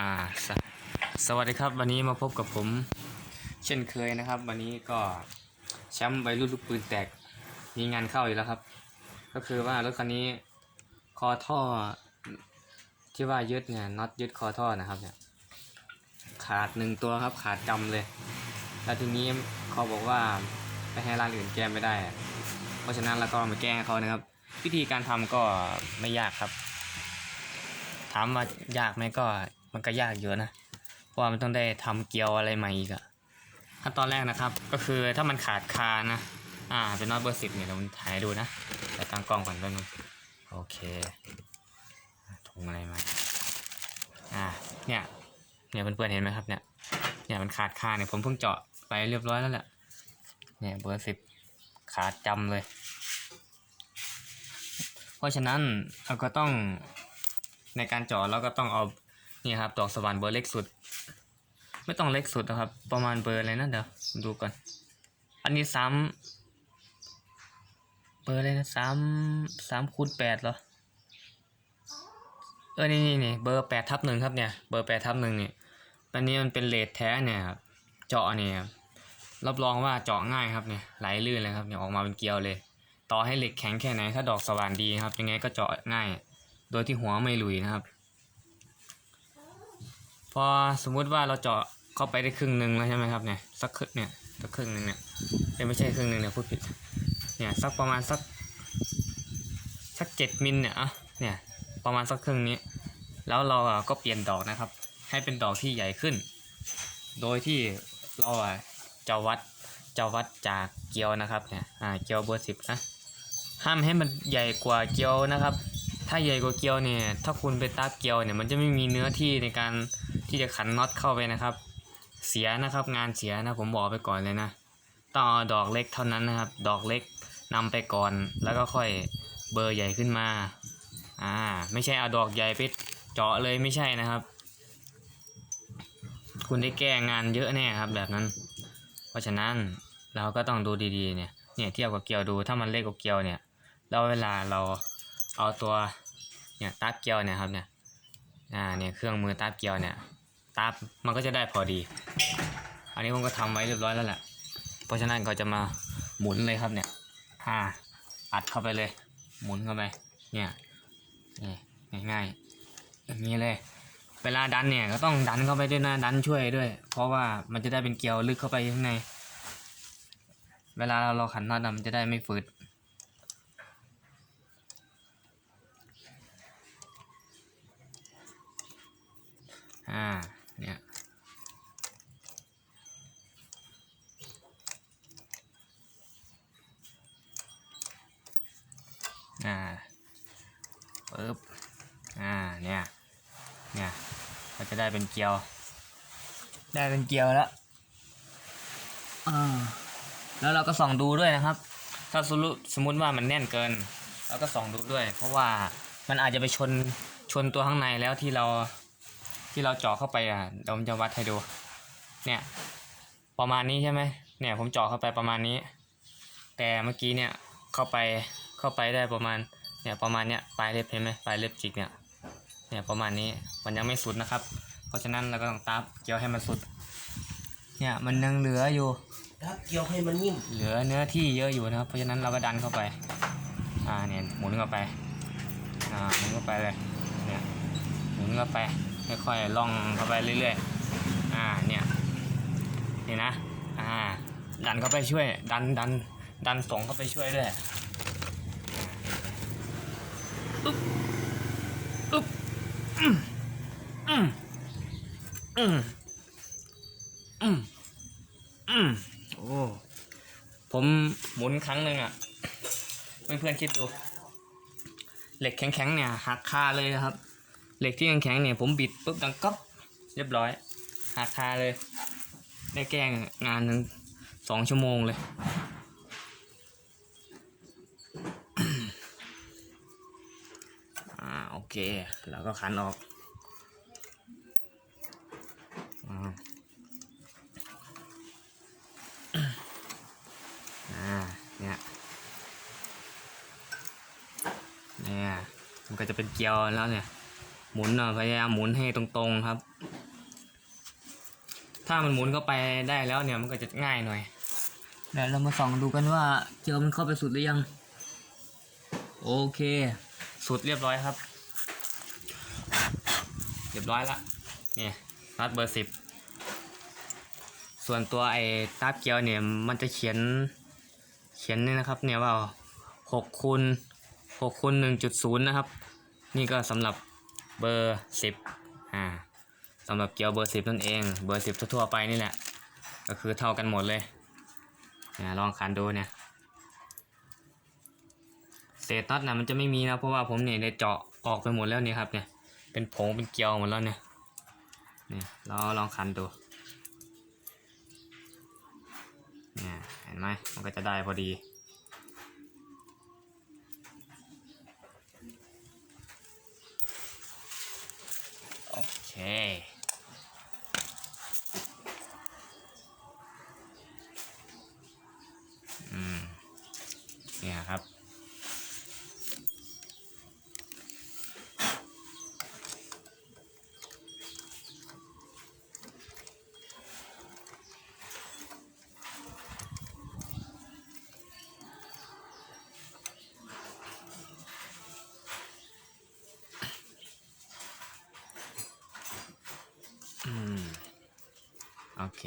อ่าสสวัสดีครับวันนี้มาพบกับผม เช่นเคยนะครับ วันนี้ก็แชมป์ใบรุ่นลูกปืนแตกมีงานเข้าอีกแล้วครับ ก็คือว่ารถคันนี้คอท่อ ที่ว่ายึดเนี่ยน็อตยึดคอท่อนะครับเนี่ยขาดหนึ่งตัวครับขาดจำเลย แล้วทีนี้เขาบอกว่าไปให้ร้านอื่นแก้ไม่ได้ เพราะฉะนั้นเราก็มาแก้เขานะครับ วิธีการทำก็ไม่ยากครับ ถามว่ายากไหมก็ มันก็ยากเยอะนะเพราะว่ามันต้องได้ทำเกลียวอะไรใหม่อีกอะขั้นตอนแรกนะครับ ก็คือถ้ามันขาดคานะ อ่า เป็นน็อตเบอร์สิบเนี่ยเราถ่ายดูนะแต่ตั้งกล้องก่อนแป๊บนึงโอเคถุงอะไรมา อ่า เนี่ย เนี่ยเพื่อนๆเห็นไหมครับเนี่ย เนี่ยมันขาดคาเนี่ยผมเพิ่งเจาะไปเรียบร้อยแล้วแหละ เนี่ยเบอร์สิบขาดจำเลย เพราะฉะนั้นเราก็ต้องในการเจาะเราก็ต้องเอา นี่ครับดอกสว่านเบอร์เล็กสุด ไม่ต้องเล็กสุดนะครับ ประมาณเบอร์อะไรนะเดี๋ยวดูก่อน อันนี้สามเบอร์อะไรนะสามสามคูณแปดเหรอเออนี่นี่นี่เบอร์แปดทับหนึ่งครับเนี่ยเบอร์แปดทับหนึ่งนี่อันนี้มันเป็นเลทแท้เนี่ยครับเจาะเนี่ยรับรองว่าเจาะง่ายครับเนี่ยไหลลื่นเลยครับเนี่ยออกมาเป็นเกลียวเลย ต่อให้เหล็กแข็งแค่ไหนถ้าดอกสว่านดีครับยังไงก็เจาะง่าย โดยที่หัวไม่หลุยนะครับ พอสมมุติว่าเราเจาะเข้าไปได้ครึ่งหนึ่งแล้วใช่ไหมครับเนี่ยสักครึ่งเนี่ยสักครึ่งหนึ่งเนี่ยไม่ใช่ครึ่งหนึ่งเนี่ยพูดผิดเนี่ยสักประมาณสักสักเจ็ดมิลเนี่ยอะเนี่ยประมาณสักครึ่งนี้ แล้วเราก็เปลี่ยนดอกนะครับ ให้เป็นดอกที่ใหญ่ขึ้น โดยที่เราจะวัดจะวัดจากเกลียวนะครับเนี่ยอ่าเกลียวเบอร์สิบนะห้ามให้มันใหญ่กว่าเกลียวนะครับ ถ้าใหญ่กว่าเกลียวเนี่ยถ้าคุณไปตัดเกลียวเนี่ยมันจะไม่มีเนื้อที่ในการ ที่จะขันน็อตเข้าไปนะครับ เสียนะครับงานเสียนะผมบอกไปก่อนเลยนะต้องเอาดอกเล็กเท่านั้นนะครับ ดอกเล็กนำไปก่อนแล้วก็ค่อยเบอร์ใหญ่ขึ้นมาอ่าไม่ใช่เอาดอกใหญ่ไปเจาะเลยไม่ใช่นะครับ คุณได้แก้งานเยอะแน่ครับแบบนั้น เพราะฉะนั้นเราก็ต้องดูดีๆเนี่ยเนี่ยเทียบกับเกลียวดูถ้ามันเล็กกว่าเกลียวเนี่ยแล้วเวลาเราเอาตัวเนี่ยตัดเกลียวเนี่ยครับเนี่ยอ่าเนี่ยเครื่องมือตัดเกลียวเนี่ย ตัดมันก็จะได้พอดี อันนี้ผมก็ทำไว้เรียบร้อยแล้วแหละ เพราะฉะนั้นก็จะมาหมุนเลยครับเนี่ยอ่าอัดเข้าไปเลย หมุนเข้าไป เนี่ยนี่ง่ายๆอย่างนี้เลย เวลาดันเนี่ยก็ต้องดันเข้าไปด้วยนะ ดันช่วยด้วย เพราะว่ามันจะได้เป็นเกลียวลึกเข้าไปข้างใน เวลาเราขันน็อตมันจะได้ไม่ฝืด อ่า เนี่ย อ่าปึ๊บ อ่า เนี่ย เนี่ยก็จะได้เป็นเกลียว ได้เป็นเกลียวแล้วอ่าแล้วเราก็ส่องดูด้วยนะครับ ถ้าสมมุติสมมติว่ามันแน่นเกิน เราก็ส่องดูด้วย เพราะว่ามันอาจจะไปชนชนตัวข้างในแล้วที่เราที่เราเจาะเข้าไปอะเดี๋ยวผมจะวัดให้ดู เนี่ย ประมาณนี้ใช่ไหมเนี่ย ผมเจาะเข้าไปประมาณนี้ แต่เมื่อกี้เนี่ยเข้าไปเข้าไปได้ประมาณเนี่ยประมาณเนี้ยปลายเล็บเห็นไหมปลายเล็บจิกเนี่ยเนี่ยประมาณนี้มันยังไม่สุดนะครับเพ ราะฉะนั้นเราก็ต้องตับเกี่ยวให้มันสุด เนี่ยมันยังเหลืออยู่ถ้าเกี่ยวให้มันนิ่ม เหลือเนื้อที่เยอะอยู่นะครับ เพราะฉะนั้นเราก็ดันเข้าไป อ่าเนี่ยหมุนเข้าไป อ่าหมุนเข้าไปเลย เนี่ยหมุนเข้าไปค่อยๆล่องเข้าไปเรื่อยๆ อ่าเนี่ยนี่นะ อ่า ดันเข้าไปช่วย ดันดันดันส่งเข้าไปช่วยด้วยอึ๊บอึ๊บอืมอืม อืมอืมอืมโอ้ผมหมุนครั้งหนึ่งอะ เพื่อนๆคิดดู เหล็กแข็งๆเนี่ยหักคาเลยนะครับ เหล็กที่แข็งๆเนี่ยผมบิดปุ๊บดังก๊อบเรียบร้อยหักคาเลย ได้แก้งานหนึ่งสองชั่วโมงเลยอ่าโอเค แล้วก็ขันออก เนี่ยเนี่ยมันก็จะเป็นเกลียวแล้วเนี่ย หมุนอะพยายามหมุนให้ตรงๆครับ ถ้ามันหมุนเข้าไปได้แล้วเนี่ยมันก็จะง่ายหน่อยเดี๋ยวเรามาส่องดูกันว่าเจลมันเข้าไปสุดหรือยัง โอเค สุดเรียบร้อยครับ เรียบร้อยละเนี่ย นัดเบอร์สิบส่วนตัวไอ้ตาบเกียวเนี่ยมันจะเขียนเขียนนี่นะครับเนี่ยว่าหกคูณหกคูณหนึ่งจุดศูนย์นะครับ นี่ก็สำหรับเบอร์สิบอ่าสำหรับเกียวเบอร์สิบนั่นเองเบอร์สิบทั่วไปนี่แหละ ก็คือเท่ากันหมดเลยเนี่ยลองขันดูเนี่ยเศษน็อตนะมันจะไม่มีนะเพราะว่าผมเนี่ยได้เจาะออกไปหมดแล้วเนี่ยครับเนี่ยเป็นผงเป็นเกลียวหมดแล้วเนี่ย นี่เราลองขันดูเนี่ยเห็นไหมมันก็จะได้พอดีโอเคอืมเนี่ยครับ โอเค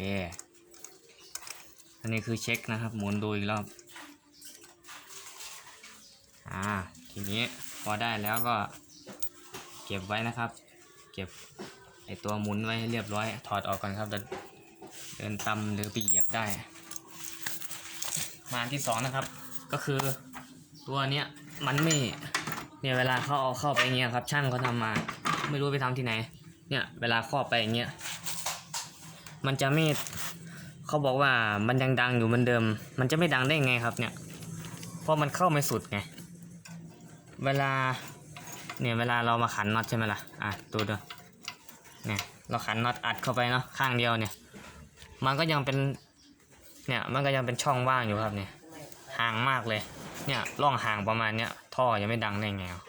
อันนี้คือเช็คนะครับ หมุนดูอีกรอบ อ่า ทีนี้พอได้แล้วก็เก็บไว้นะครับ เก็บไอตัวหมุนไว้ให้เรียบร้อย ถอดออกก่อนครับ เดินเดินตำหรือไปเหยียบได้ มาที่สองนะครับ ก็คือตัวเนี้ยมันไม่เนี่ยเวลาเขาเอาเข้าไปอย่างเงี้ยครับ ช่างเขาทำมา ไม่รู้ไปทำที่ไหน เนี่ยเวลาครอบไปอย่างเงี้ย มันจะไม่เขาบอกว่ามันยังดังอยู่เหมือนเดิม มันจะไม่ดังได้ไงครับเนี่ย เพราะมันเข้าไม่สุดไง เวลาเนี่ยเวลาเรามาขันน็อตใช่ไหมล่ะ อะดูดูเนี่ยเราขันน็อตอัดเข้าไปเนาะข้างเดียวเนี่ย มันก็ยังเป็นเนี่ยมันก็ยังเป็นช่องว่างอยู่ครับเนี่ยห่างมากเลย เนี่ยร่องห่างประมาณเนี้ยท่อยังไม่ดังได้ไงวะ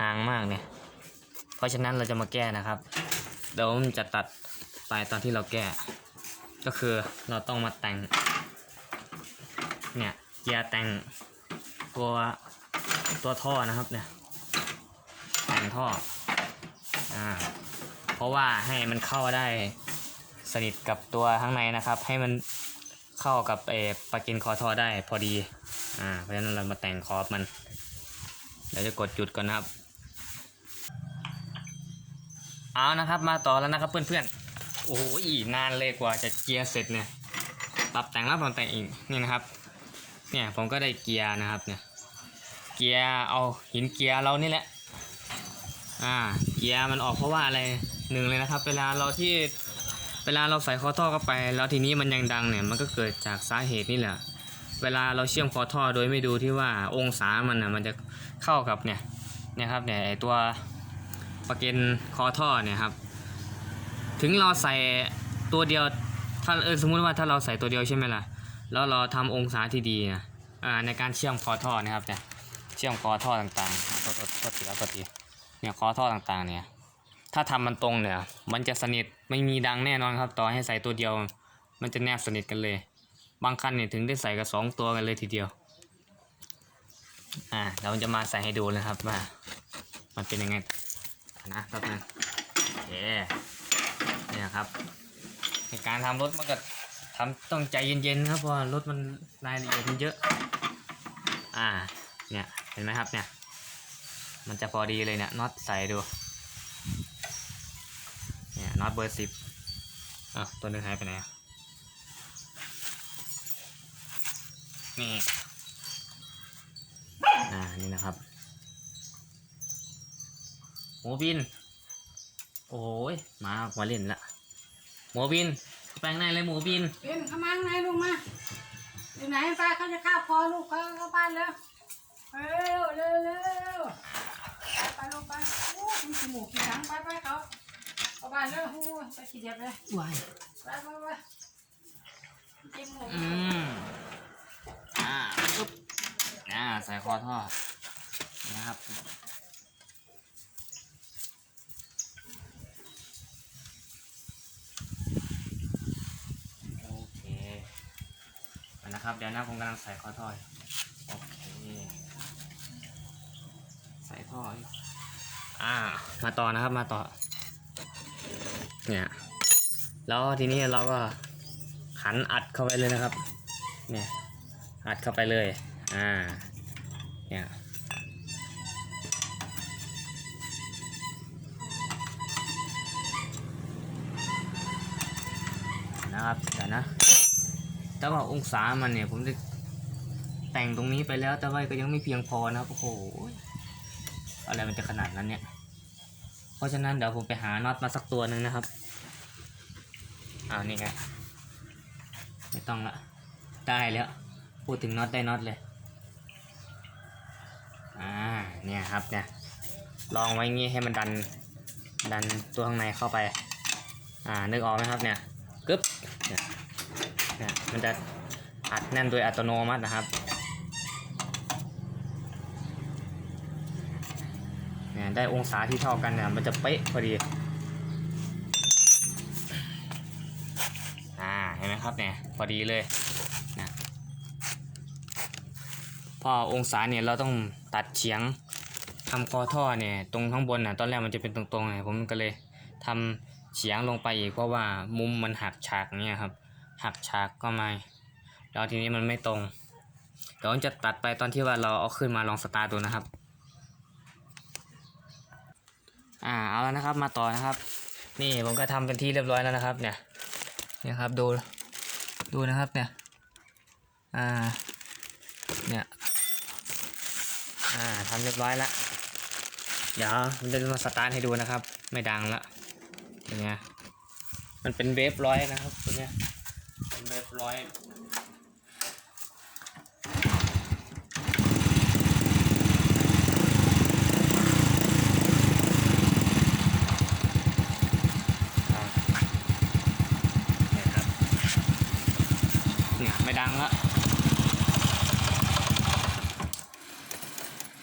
ห่างมากเนี่ย เพราะฉะนั้นเราจะมาแก้นะครับ เดี๋ยวผมจะตัด ไปตอนที่เราแก้ ก็คือเราต้องมาแต่ง เนี่ยเกียร์แต่งตัวตัวท่อนะครับเนี่ยแต่งท่ออ่าเพราะว่าให้มันเข้าได้สนิทกับตัวข้างในนะครับ ให้มันเข้ากับเอปลั๊กอินคอท่อได้พอดีอ่าเพราะฉะนั้นเรามาแต่งคอบมันเดี๋ยวจะกดจุดก่อนนะครับ เอานะครับมาต่อแล้วนะครับเพื่อนๆ โอ้โหอีกนานเลยกว่าจะเกียร์เสร็จเนี่ย ปรับแต่งแล้วปรับแต่งอีกนี่นะครับ เนี่ยผมก็ได้เกียร์นะครับเนี่ย เกียร์เอาหินเกียร์เรานี่แหละ อ่า เกียร์มันออกเพราะว่าอะไรหนึ่งเลยนะครับ เวลาเราที่เวลาเราใส่คอท่อเข้าไป แล้วทีนี้มันยังดังเนี่ยมันก็เกิดจากสาเหตุนี่แหละ เวลาเราเชื่อมคอท่อโดยไม่ดูที่ว่าองศามันนะมันจะเข้ากับเนี่ยนี่ครับเนี่ยไอตัวประเก็นคอท่อเนี่ยครับ ถึงเราใส่ตัวเดียวถ้าเออสมมุติว่าถ้าเราใส่ตัวเดียวใช่ไหมล่ะ แล้วเราทำองศาที่ดีนะอ่าในการเชื่อมคอท่อนะครับเนี่ยเชื่อมคอท่อต่างๆโทษโทษโทษทีแล้วโทษทีเนี่ยคอท่อต่างๆ เนี่ย ถ้าทำมันตรงเนี่ย มันจะสนิทไม่มีดังแน่นอนครับ ต่อให้ใส่ตัวเดียว มันจะแนบสนิทกันเลย บางคันเนี่ยถึงได้ใส่กับสองตัวกันเลยทีเดียว อ่าเราจะมาใส่ให้ดูนะครับว่ามันเป็นยังไงนะแป๊บนึงโอเค เนี่ยครับในการทำรถมันก็ทำต้องใจเย็นๆครับเพราะรถมันรายละเอียดมันเยอะ อ่าเนี่ยเห็นไหมครับเนี่ย มันจะพอดีเลยเนี่ยน็อตใส่ดูเนี่ยน็อตเบอร์สิบอะตัวนึงหายไปไหนอะนี่อ่านี่นะครับหมูบิน โอ้ยมามาเล่นละหมูบินแปลงในเลยหมูบินเป็นเข้ามาข้างในลูกมาอยู่ไหนป้าเขาจะข้าวพอลูกเขาเข้าบ้านแล้วเร็วเร็วเร็วไปไปลูกไปโอ้ยขี้หมูขี้หนังไปไปเขาเข้าบ้านแล้วโอ้ยไปขี้เดียบเลยวายไปไปไปกินหมูอืมอ่าปึ๊บอ่าใส่คอท่อนะครับ นะครับ เดี๋ยวนะผมกำลังใส่ข้อท่อยโอเคใส่ท่ออยู่อ่า มาต่อนะครับมาต่อ เนี่ย แล้วทีนี้เราก็หันอัดเข้าไปเลยนะครับ เนี่ย อัดเข้าไปเลย อ่า เนี่ยนะครับเดี๋ยวนะ แต่ว่าองศามันเนี่ย ผมจะแต่งตรงนี้ไปแล้ว แต่ว่าก็ยังไม่เพียงพอนะครับโอ้โหอะไรมันจะขนาดนั้นเนี่ย เพราะฉะนั้นเดี๋ยวผมไปหาน็อตมาสักตัวหนึ่งนะครับอ้าวนี่ไงไม่ต้องละ ได้แล้ว พูดถึงน็อตได้น็อตเลย อ่า เนี่ยครับเนี่ย ลองไว้งี้ให้มันดัน ดันตัวข้างในเข้าไป อ่า นึกออกไหมครับเนี่ยกึ๊บเนี่ย เนี่ยมันจะอัดแน่นโดยอัตโนมัตินะครับเนี่ยได้องศาที่เท่ากันเนี่ยมันจะเป๊ะพอดีอ่าเห็นไหมครับเนี่ยพอดีเลยนะพอองศาเนี่ยเราต้องตัดเฉียงทำคอท่อเนี่ยตรงข้างบนน่ะตอนแรกมันจะเป็นตรงๆเนี่ยผมก็เลยทำเฉียงลงไปอีกเพราะว่ามุมมันหักฉากเนี่ยครับ หักฉากก็ไม่แล้วทีนี้มันไม่ตรง เดี๋ยวจะตัดไปตอนที่ว่าเราเอาขึ้นมาลองสตาร์ดูนะครับ อ่าเอาแล้วนะครับมาต่อนะครับ นี่ผมก็ทำเป็นที่เรียบร้อยแล้วนะครับ เนี่ยเนี่ยครับดูดูนะครับเนี่ยอ่าเนี่ยอ่าทำเรียบร้อยแล้วเดี๋ยวผมจะมาสตาร์ทให้ดูนะครับ ไม่ดังละอย่างเงี้ยมันเป็นเวฟร้อยนะครับตัวเนี้ย เป็นเวฟร้อยอ่าเนี่ยครับเนี่ยไม่ดังละ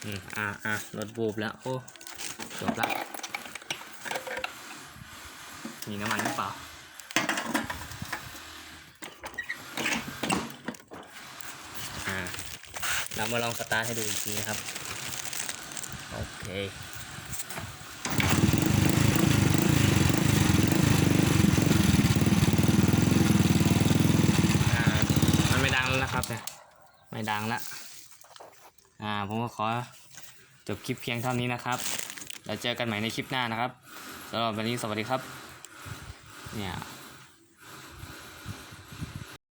อืมอ่าอ่ารถบูบแล้ว โอ้จบละมีน้ำมันหรือเปล่า เรามาลองสตาร์ทให้ดูอีกทีนะครับ โอเคมันไม่ดังแล้วนะครับเนี่ยไม่ดังละอ่าผมก็ขอจบคลิปเพียงเท่านี้นะครับแล้วเจอกันใหม่ในคลิปหน้านะครับสำหรับวันนี้สวัสดีครับ เนี่ย